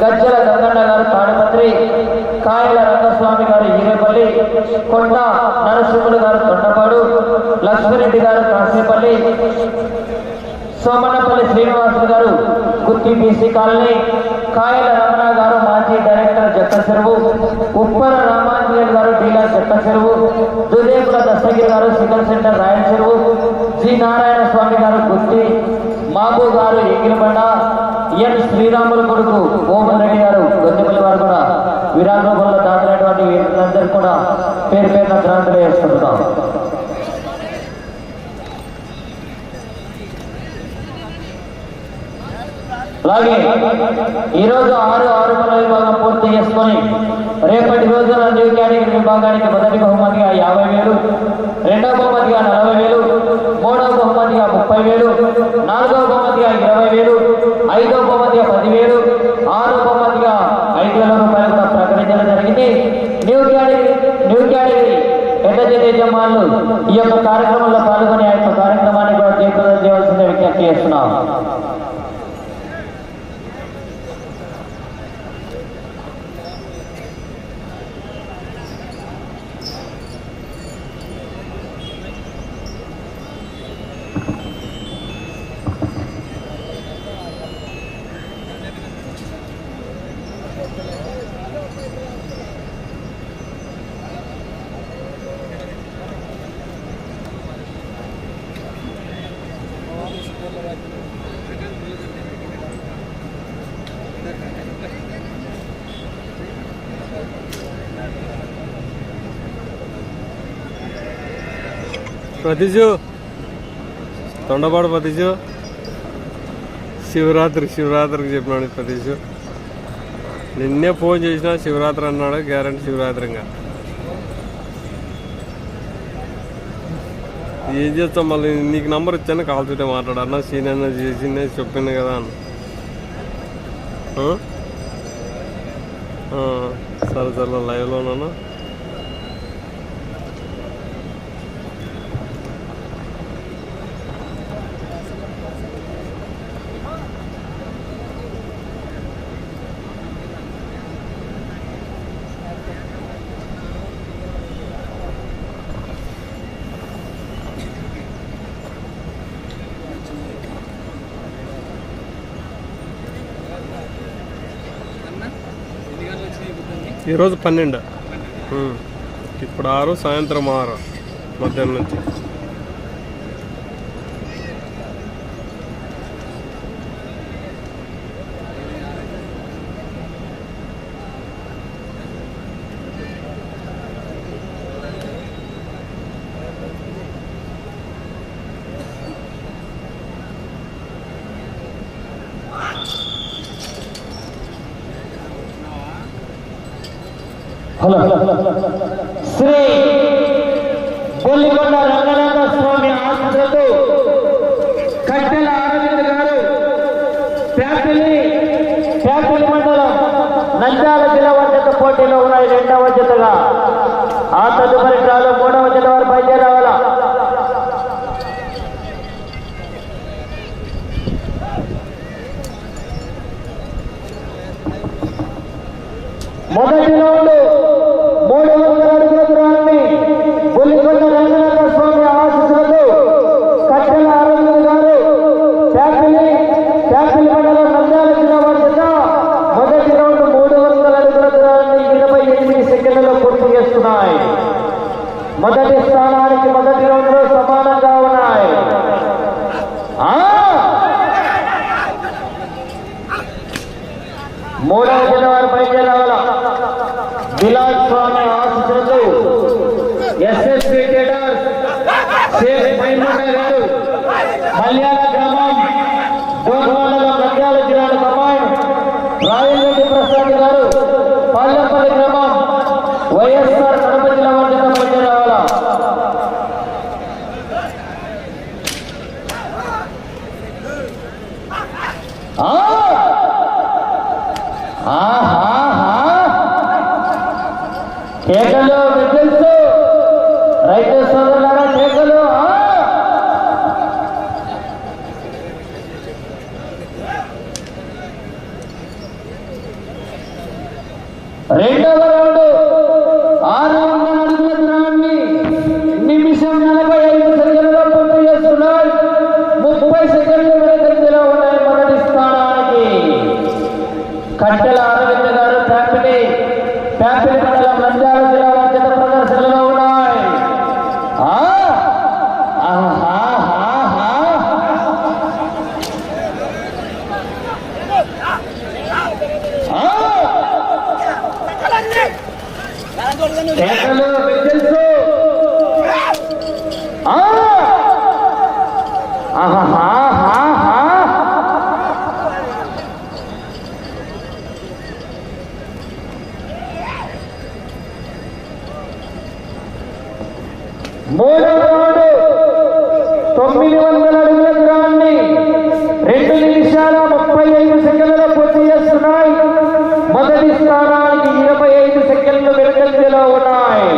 గజ్జల గంగన్న గారు తాడిపత్రి కాయల రంగస్వామి గారు ఈరేపల్లి కొండ నరసింహుడు గారు తొండపాడు లక్ష్మిరెడ్డి గారు కాసేపల్లి సోమన్నపల్లి శ్రీనివాసులు గారు గుత్తి బీసీ కాలనీ కాయల రమణ గారు మాజీ డైరెక్టర్ జక్క చెరువు ఉప్పర రామాంజనేయులు గారు డీలర్ జక్క చెరువు దుదేపుల దస్తగిరి గారు సిగల్ సెంటర్ రాయల చెరువు జి నారాయణ స్వామి గారు గుత్తి మాబు గారు ఎగిరిబండ ఎన్ శ్రీరాముల కొడుకు మోహన్ రెడ్డి గారు గొంతుపల్లి వారు కూడా విరాట్ రూపంలో దాటినటువంటి వీరందరూ కూడా పేరు పేరున గ్రాంతులు వేసుకుంటున్నాం. అలాగే ఈరోజు ఆరు ఆరు పనుల విభాగం పూర్తి చేసుకొని రేపటి రోజున న్యూ కేటగిరీ విభాగానికి మొదటి బహుమతిగా యాభై వేలు రెండవ బహుమతిగా నలభై వేలు మూడవ బహుమతిగా ముప్పై వేలు నాలుగవ బహుమతిగా ఇరవై ఐదో బహుమతిగా పదివేలు ఆరో బహుమతిగా ఐదు వేల రూపాయలు ప్రకటించడం జరిగింది. న్యూ కేటగిరీ న్యూ కేటగిరీ పెద్ద యజమానులు ఈ యొక్క కార్యక్రమంలో పాల్గొని ఆ యొక్క కార్యక్రమాన్ని కూడా జయప్రదం చేయవలసిందే విజ్ఞప్తి చేస్తున్నాం. ప్రతిజు. తొండపాడు ప్రతిజు. శివరాత్రి శివరాత్రికి చెప్పినాడు ప్రతిజు. నిన్నే ఫోన్ చేసినా శివరాత్రి అన్నాడు గ్యారంటీ శివరాత్రి ఇంకా. ఏం చేస్తాం మళ్ళీ? నీకు నంబర్ ఇచ్చాను కాల్ చుట్టే మాట్లాడు. అన్న సీన్ అన్న చేసిందే చెప్పింది కదా అన్న. సరే సరే లైవ్లో ఈరోజు పన్నెండు. ఇప్పుడు ఆరు సాయంత్రం ఆరు మధ్యాహ్నం నుంచి. శ్రీ బొల్లికొండ రంగనాథ స్వామి ఆశీస్సులతో కట్టెల అరవింద్ గారు ప్యాపిలి ప్యాపిలి మండలం నంద్యాల జిల్లా జత పోటీలో ఉన్నాయి. రెండవ జతగా. ఆ తదుపరి డ్రాలో మూడవ జత వారు బయలుదేరావాలా మొదటి మూడవ జనవరి బయలుదేరావాలా బిలాల్ స్వామి ఆశీస్సులతో ఎస్ఎస్పి టేటర్స్ షేక్ మైమున్నా గారు మల్యాల గ్రామం 大哥。ఉన్నాయి.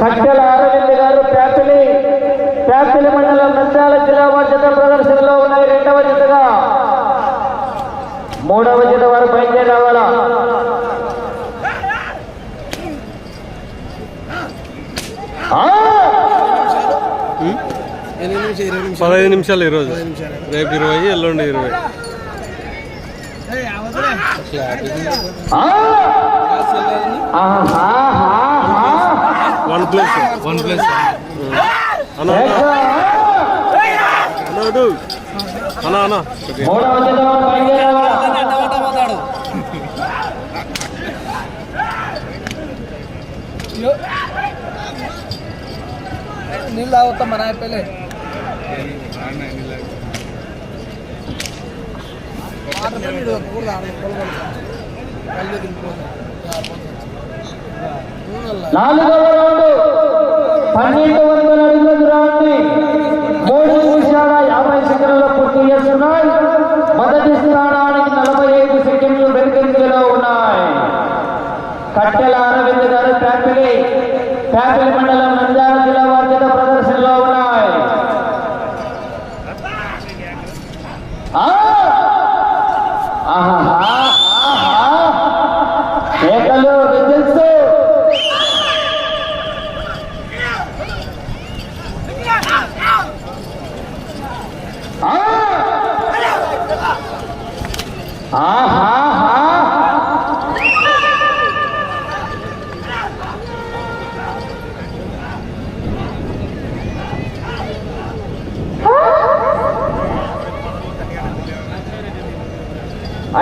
కట్టెల అరవింద్ గారు ప్యాపిలి ప్యాపిలి మండలం నంద్యాల జిల్లా జత ప్రదర్శనలో ఉన్నాయి. రెండవ జతగా. మూడవ జత వారు బయలుదేరి రావాలా? పదహైదు నిమిషాలు ఈరోజు రేపు ఇరవై ఎల్లుండి ఇరవై! వన్ ప్లస్ వన్ ప్లస్ అన్నా అన్నాడు అన్నా అన్నా మూడవ జత వారు బయలుదేరి నాలుగవ రౌండ్. పన్నెండు వందల అడుగుల దూరాన్ని మూడు నిమిషాల యాభై సెకండ్లలో పూర్తి చేస్తున్నాయి. మొదటి స్థానానికి నలభై ఐదు సెకండ్లు వెనుకంజలో ఉన్నాయి. కట్టెల అరవింద్ గారు ప్యాపిలి ప్యాపిలి మండలం నంద్యాల జిల్లా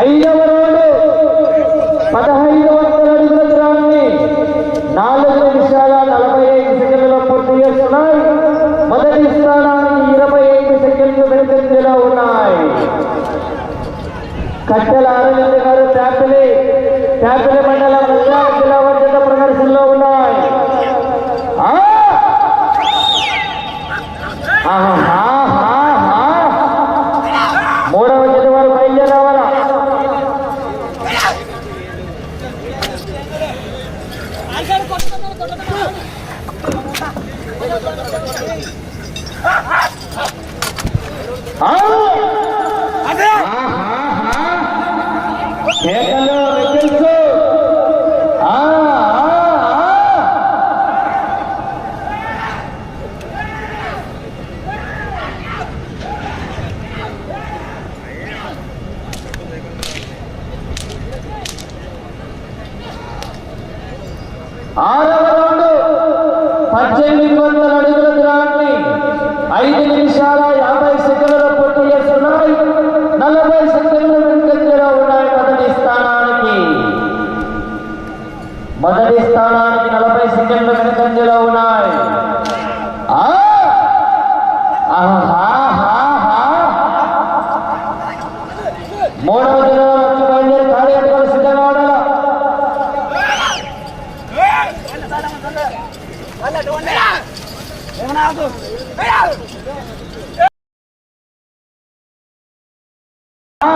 ஐயவர் Hallelujah. ఏడవ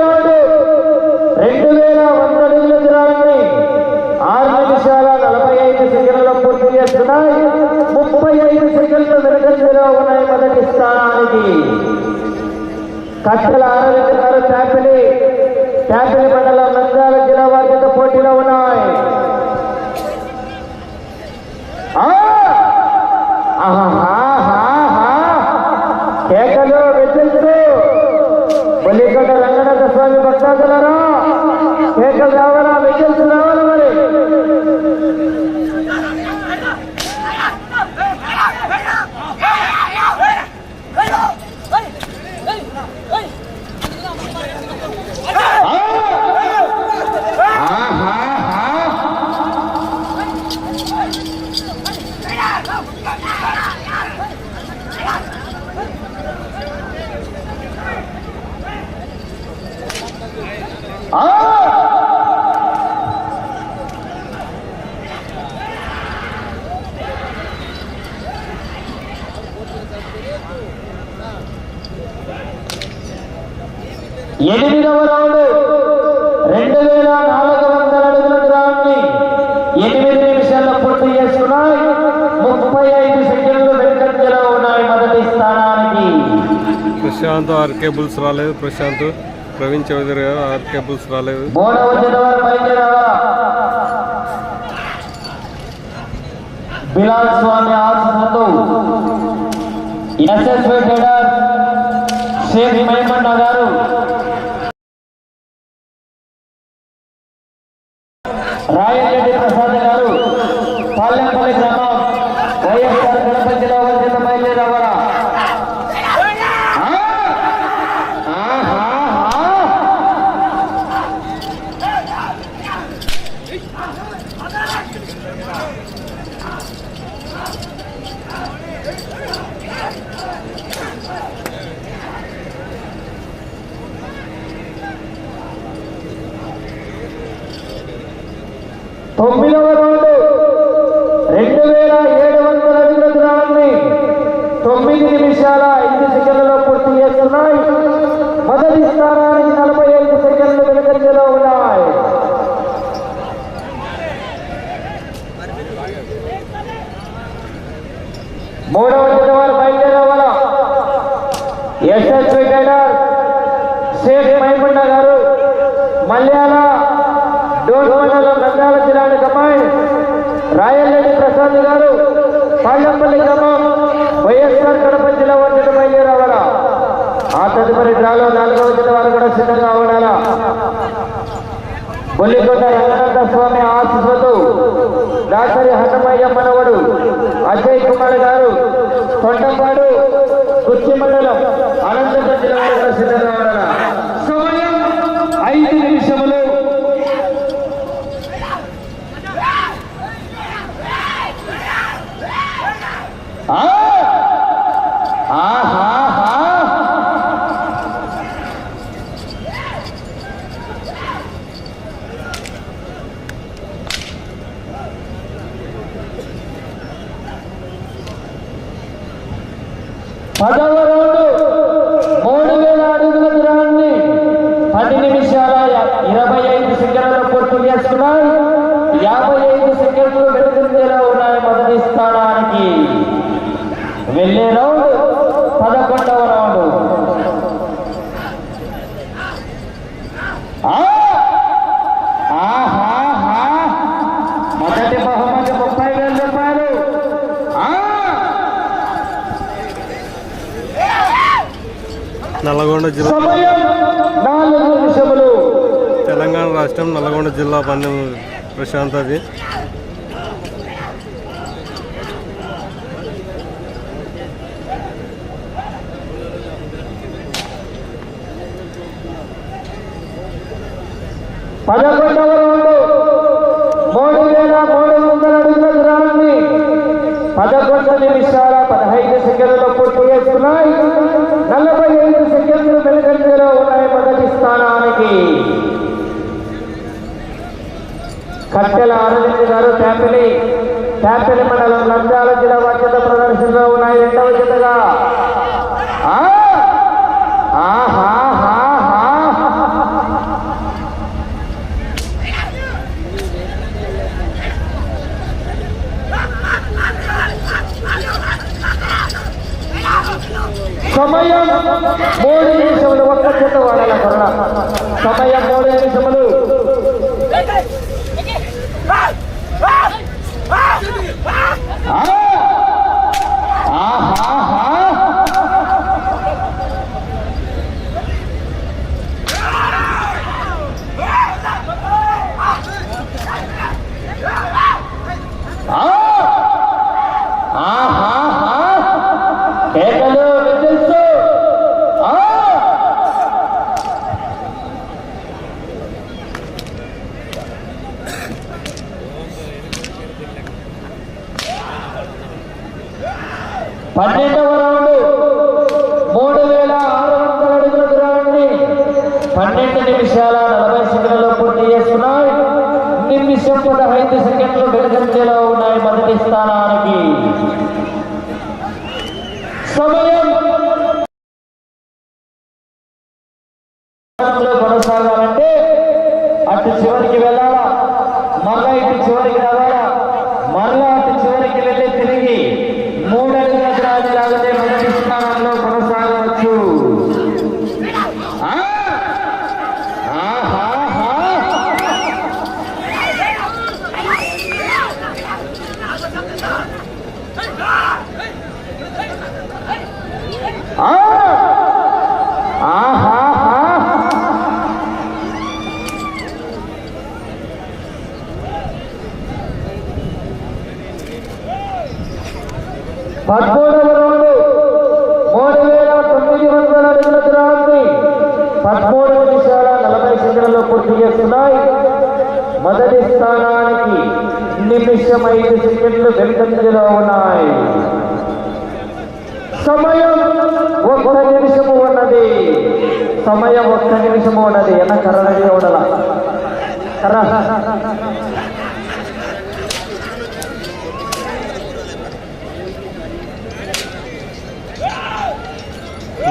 నాడు రెండు వేల వంద అడుగుల దూరాన్ని ఆరు నిమిషాల నలభై ఐదు సెకండ్లలో పూర్తి చేస్తున్నాయి. ముప్పై ఐదు సెకండ్లు వెనుకంజలో ఉన్నాయి మొదటి స్థానానికి. కట్టెల ఆరోగ్య గారు చేపలి చేపలి ప్రశాంత్ ఆర్కే బుల్స్ రాలేదు. ప్రశాంత్ ప్రవీణ్ చౌదరి గారు ఆర్కే బుల్స్ రాలేదు. బిలాల్ స్వామి ఆర్స్ షేక్ మైపుండ గారు. మల్యాల డోల్ మండలం జిల్లా జిల్లానికి అమ్మాయి రాయలరెడ్డి ప్రసాద్ గారు పళ్ళంపల్లి గ్రామం వైఎస్ఆర్ కడప జిల్లా వంటి బయలుదేరవడ ఆ తదుపరి డ్రాలో నాలుగవ జిల్లా వారు కూడా సిద్ధంగా ఉండాల? బొల్లికొండ రంగనాథ స్వామి ఆశీస్సు డాక్టర్ హనుమయ్య మనవడు అజయ్ కుమార్ గారు తొండంపాడు కొచ్చి మండలం అనంతపురం జిల్లా సిద్ధంగా సమయం ఐదు నిమిషములు. ఆ? ప్రశాంత్ అది. పదకొండవ సమయం మోడీ దేశంలో ఒక్క కొత్త వాళ్ళ సమయం మోడీ దేశంలో పన్నెండవ రౌండ్. మూడు వేల ఆరు వందల అడుగుల దూరాన్ని పన్నెండు నిమిషాల నలభై సెకండ్లలో పూర్తి చేస్తున్నాయి. నిమిషం పదహైదు సెకండ్లు వెనుకంజలో ఉన్నాయి మొదటి స్థానానికి. మొదటి స్థానానికి నిమిషం ఐదు సెకండ్లు వెనుకంజలో ఉన్నాయి. సమయం ఒక్క నిమిషము ఉన్నది. సమయం ఒక్క నిమిషము ఉన్నది. ఎన్న కర్రగా ఉండల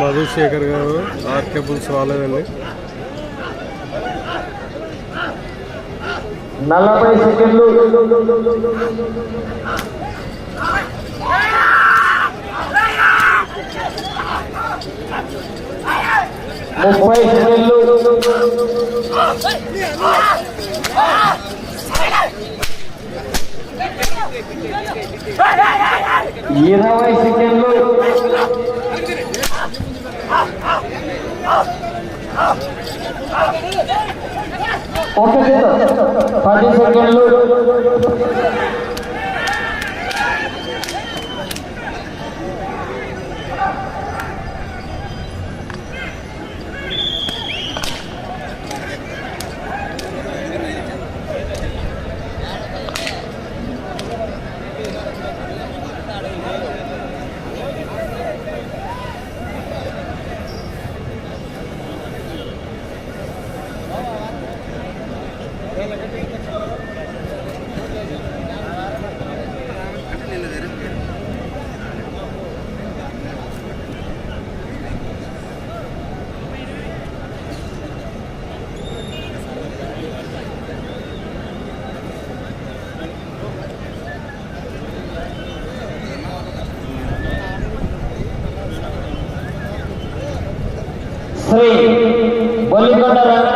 మధుశేఖర్ గారు ఆర్కే పుల్స్ నలభై సెకండ్లు ముప్పై సెకండ్లు ఇరవై సెకండ్లు ఒకటి పది సెకండ్లు శ్రీ బొల్లికొండ